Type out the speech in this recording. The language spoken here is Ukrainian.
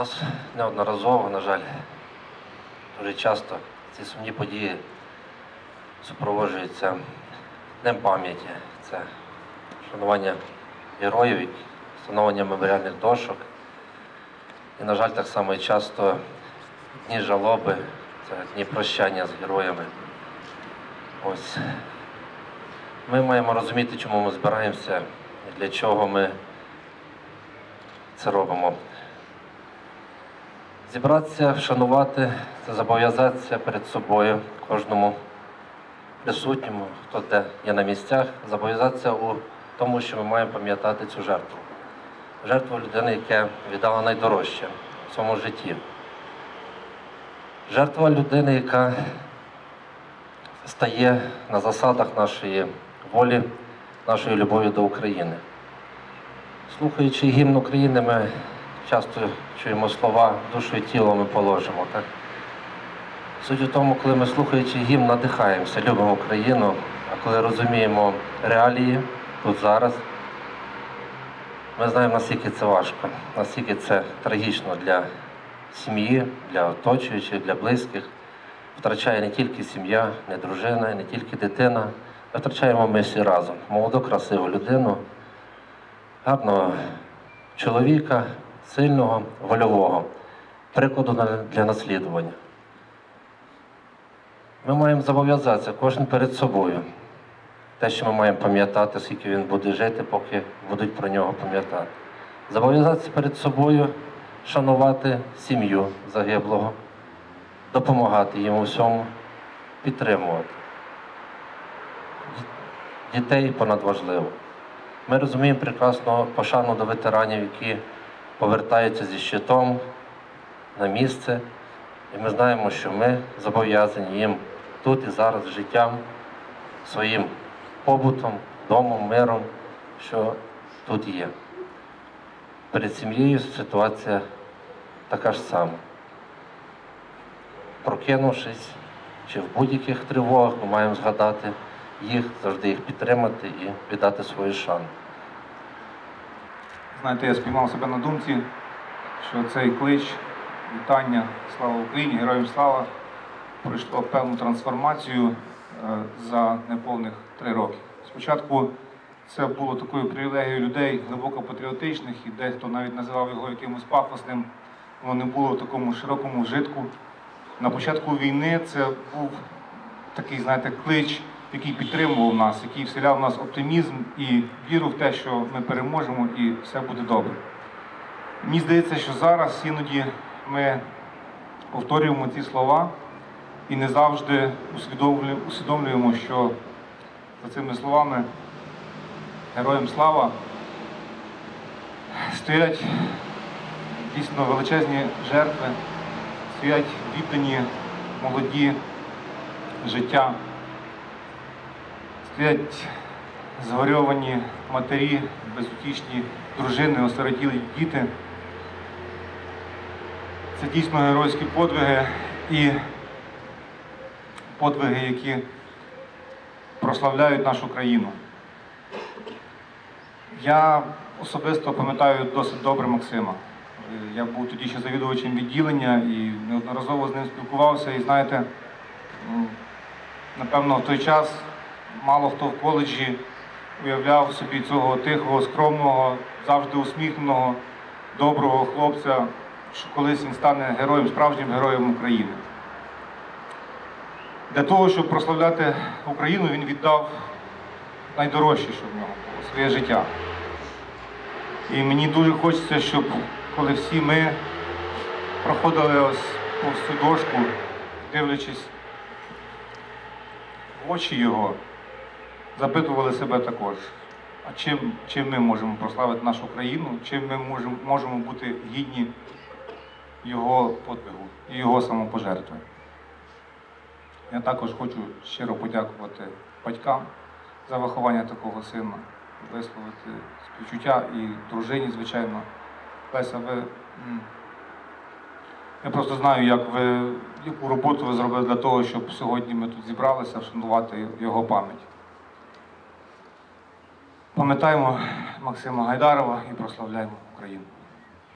Нас неодноразово, на жаль, дуже часто ці сумні події супроводжуються Днем пам'яті. Це шанування героїв, встановлення меморіальних дошок. І, на жаль, так само і часто дні жалоби, це дні прощання з героями. Ось. Ми маємо розуміти, чому ми збираємося і для чого ми це робимо. Зібратися, вшанувати це зобов'язатися перед собою кожному присутньому, хто де є на місцях, зобов'язатися у тому, що ми маємо пам'ятати цю жертву. Жертву людини, яка віддала найдорожче в своєму житті. Жертва людини, яка стає на засадах нашої волі, нашої любові до України. Слухаючи гімн України, ми часто чуємо слова душу і тіло ми положимо. Так? Суть у тому, коли ми слухаючи гімн, надихаємося, любимо Україну, а коли розуміємо реалії тут зараз, ми знаємо, наскільки це важко, наскільки це трагічно для сім'ї, для оточуючих, для близьких. Втрачає не тільки сім'я, не дружина, не тільки дитина, а втрачаємо ми всі разом. Молоду, красиву людину, гарного чоловіка, сильного, вольового, прикладу для наслідування. Ми маємо зобов'язатися кожен перед собою. Те, що ми маємо пам'ятати, скільки він буде жити, поки будуть про нього пам'ятати. Зобов'язатися перед собою шанувати сім'ю загиблого, допомагати їм у всьому, підтримувати. Дітей понад важливо. Ми розуміємо прекрасно пошану до ветеранів, які повертаються зі щитом на місце. І ми знаємо, що ми зобов'язані їм тут і зараз життям, своїм побутом, домом, миром, що тут є. Перед сім'єю ситуація така ж сама. Прокинувшись чи в будь-яких тривогах, ми маємо згадати їх, завжди їх підтримати і віддати свою шану. Знаєте, я спіймав себе на думці, що цей клич вітання Слава Україні, героям слава пройшло певну трансформацію е, за неповних три роки. Спочатку це було такою привілегією людей глибоко патріотичних, і дехто навіть називав його якимось пафосним, воно не було в такому широкому вжитку. На початку війни це був такий, знаєте, клич, який підтримував нас, який вселяв в нас оптимізм і віру в те, що ми переможемо і все буде добре. Мені здається, що зараз іноді ми повторюємо ці слова і не завжди усвідомлюємо, що за цими словами героям слава стоять дійсно величезні жертви, стоять віддані молоді життя, стоять згорьовані матері, безутішні дружини, осиротілі діти. Це дійсно геройські подвиги і подвиги, які прославляють нашу країну. Я особисто пам'ятаю досить добре Максима. Я був тоді ще завідувачем відділення і неодноразово з ним спілкувався. І знаєте, напевно, в той час мало хто в коледжі уявляв собі цього тихого, скромного, завжди усміхненого, доброго хлопця, що колись він стане героєм, справжнім героєм України. Для того, щоб прославляти Україну, він віддав найдорожче, що в нього було своє життя. І мені дуже хочеться, щоб коли всі ми проходили ось повз цю дошку, дивлячись в очі його, запитували себе також, а чим, чим ми можемо прославити нашу країну, чим ми можемо, можемо бути гідні його подвигу і його самопожертви. Я також хочу щиро подякувати батькам за виховання такого сина, висловити співчуття і дружині, звичайно. Леся, ви. Я просто знаю, як ви, яку роботу ви зробили для того, щоб сьогодні ми тут зібралися вшанувати його пам'ять. Пам'ятаємо Максима Гайдарова і прославляємо Україну.